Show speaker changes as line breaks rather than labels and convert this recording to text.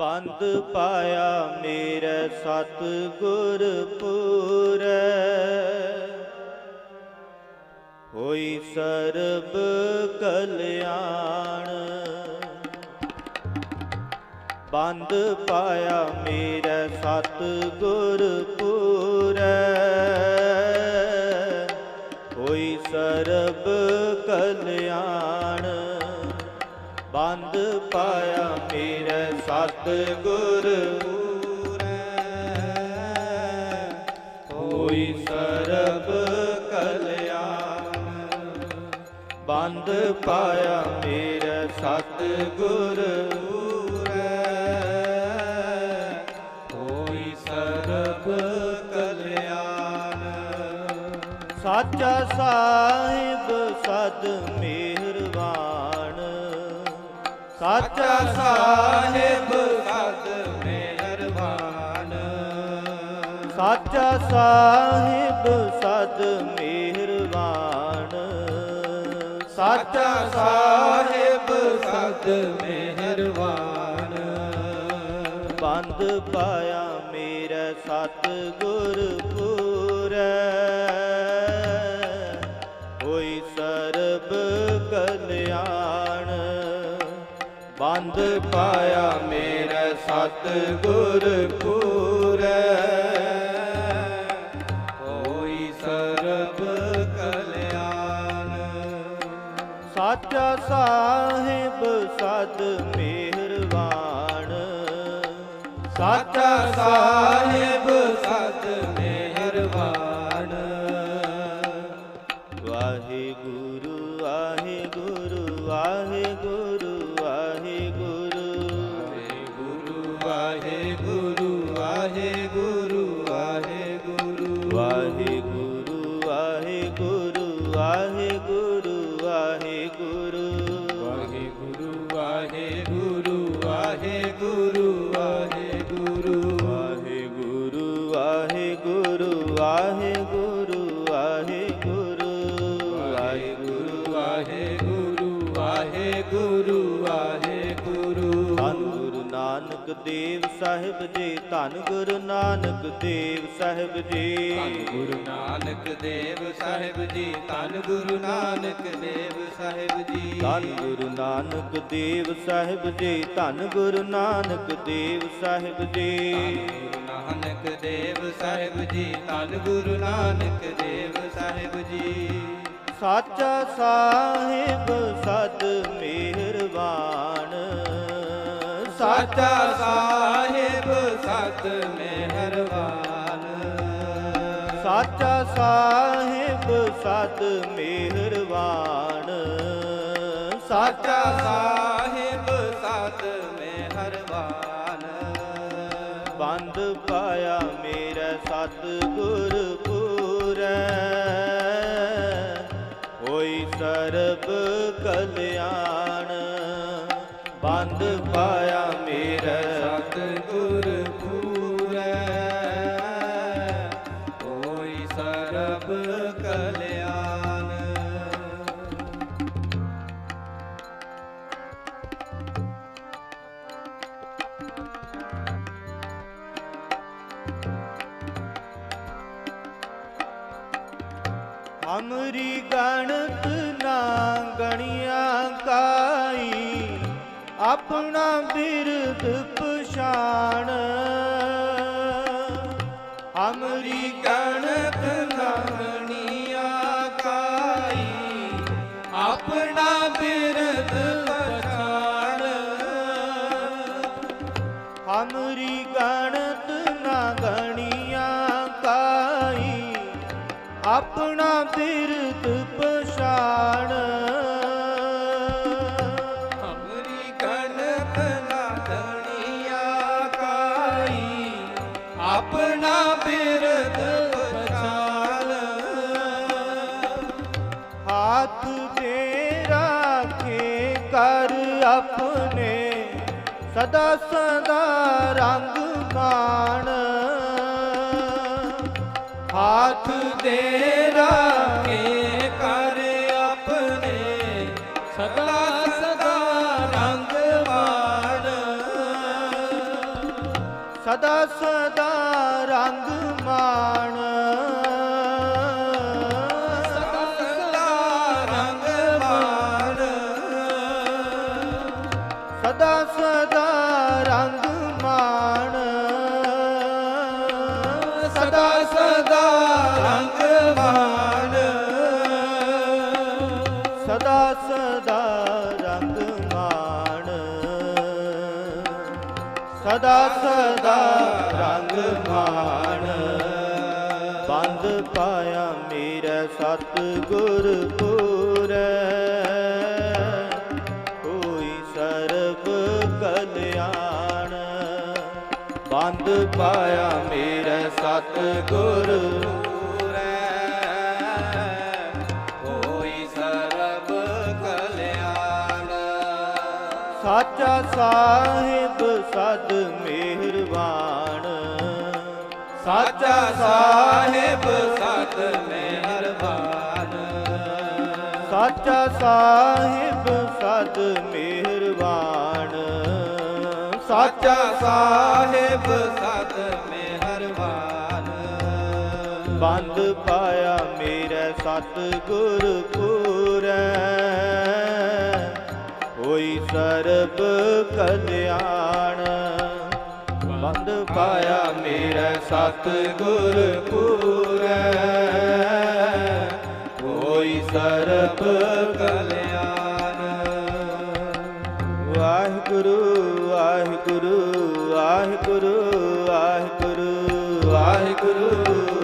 ਬੰਦ ਪਾਇਆ ਮੇਰੇ ਸਤ ਗੁਰ ਪੂਰੈ। ਹੋਈ ਸਰਬ ਕਲਿਆਣ। ਬੰਦ ਪਾਇਆ ਮੇਰੇ ਸਤ ਗੁਰ ਪੂਰੈ। ਹੋਈ ਸਰਬ ਬੰਦ ਪਾਇਆ ਮੇਰੇ ਸਤ ਗੁਰ ਹੋਈ ਸਰਬ ਕਲਿਆਣ। ਬੰਦ ਪਾਇਆ ਮੇਰੇ ਸਤ ਗੁਰ ਹੋਈ ਸਰਬ ਕਲਿਆਣ। ਸਾਚਾ ਸਾਹਿਬ ਸਦ ਮਿਹਰਬਾਨ ਸਾਚਾ ਸਾਹਿਬ
ਸਦ ਮਿਹਰਬਾਨ।
ਸਾਚਾ ਸਾਹਿਬ ਸਦ ਮਿਹਰਬਾਨ। ਸਾਚਾ ਸਾਹਿਬ
ਸਦ ਮਿਹਰਬਾਨ
ਬੰਦ ਪਾਇਆ ਮੇਰਾ ਸਤ ਗੁਰ ਬੰਦ ਪਾਇਆ ਮੇਰਾ ਸਤ ਗੁਰ ਪੂਰੈ
ਸਰਬ ਕਲਿਆਣ।
ਸਾਚਾ ਸਾਹਿਬ ਸਦ ਮਿਹਰਬਾਨ
ਸਾਚਾ ਸਾਹਿਬ
guru ਨਾਨਕ ਦੇਵ ਸਾਹਿਬ ਜੀ ਧੰਨ ਗੁਰੂ ਨਾਨਕ ਦੇਵ ਸਾਹਿਬ ਜੀ।
ਧੰਨ ਗੁਰੂ ਨਾਨਕ ਦੇਵ ਸਾਹਿਬ ਜੀ ਧੰਨ ਗੁਰੂ ਨਾਨਕ ਦੇਵ ਸਾਹਿਬ ਜੀ।
ਧੰਨ ਗੁਰੂ ਨਾਨਕ ਦੇਵ ਸਾਹਿਬ ਜੀ ਧੰਨ ਗੁਰੂ ਨਾਨਕ ਦੇਵ ਸਾਹਿਬ ਜੀ।
ਨਾਨਕ ਦੇਵ ਸਾਹਿਬ ਜੀ ਧੰਨ ਗੁਰੂ ਨਾਨਕ ਦੇਵ ਸਾਹਿਬ ਜੀ।
ਸਾਚਾ ਸਾਹਿਬ
ਸਾਚਾ ਸਾਹਿਬ ਸਤ ਮਿਹਰਬਾਨ
ਸਾਚਾ ਸਾਹਿਬ ਸਦ ਮਿਹਰਬਾਨ
ਸਾਚਾ ਸਾਹਿਬ ਸਤ ਮਿਹਰਬਾਨ
ਬੰਦ ਪਾਇਆ ਮੇਰਾ ਸਤ ਗੁਰ ਪੂਰੈ। ਹੋਈ ਸਰਬ ਕਲਿਆਣ। ਬੰਦ ਪਾਇਆ
ਸਰਬ ਕਲਿਆਣ।
ਹਮਰੀ ਗਣਤ ਨਾ ਗਣੀਆਂ ਕਾਈ ਆਪਣਾ ਬਿਰਦ ਪਛਾਣ। ਅਮਰੀ
ਗਣਤ
ਨਾ ਗਣੀਆਂ ਕਾਈ ਆਪਣਾ ਬਿਰਦ ਪਛਾਣ।
ਹਮਰੀ ਗਣਤ ਨਾਗਣੀਆਂ ਕਾਈ ਆਪਣਾ ਬਿਰਦ ਪਛਾਣ।
ਹਾਥ ਦੇ ਰਾਖੇ ਕਰ ਆਪਣੇ ਸਦਾ ਸਦਾ ਰੰਗ ਮਾਣ।
ਹਾਥ ਦੇ ਰਾਖੇ ਕਰ ਆਪਣੇ। ਸਦਾ ਸਦਾ ਰੰਗ ਮਾਣ।
ਸਦਾ ਸਦਾ
ਸਦਾ
ਸਦਾ ਰੰਗ ਮਾਣ।
ਸਦਾ ਸਦਾ ਰੰਗ ਮਾਣ।
ਬੰਦ ਪਾਇਆ ਮੇਰਾ ਸਤ ਗੁਰ ਪੂਰੈ। ਹੋਈ ਸਰਬ ਕਲਿਆਣ। ਬੰਦ ਪਾਇਆ ਮੇਰਾ ਸਤ ਗੁਰ ਸਾਹਿਬ ਸਦ ਮਿਹਰਬਾਨ।
ਸਾਚਾ ਸਾਹਿਬ ਸਤ ਮਿਹਰਬਾਨ।
ਸਾਚਾ ਸਾਹਿਬ ਸਦ ਮਿਹਰਬਾਨ।
ਸਾਚਾ ਸਾਹਿਬ ਸਤ ਮਿਹਰਬਾਨ।
ਬੰਦ ਪਾਇਆ ਮੇਰੇ ਸਤ ਗੁਰ ਪੂਰੈ। ਹੋਈ ਸਰਬ ਕਲਿਆਣ। ਬੰਦ ਪਾਇਆ ਮੇਰਾ ਸਤ ਗੁਰ ਪੂਰੈ। ਹੋਈ ਸਰਬ
ਕਲਿਆਣ। ਵਾਹਿਗੁਰੂ
ਵਾਹਿਗੁਰੂ ਵਾਹਿਗੁਰੂ ਵਾਹਿਗੁਰੂ ਵਾਹਿਗੁਰੂ।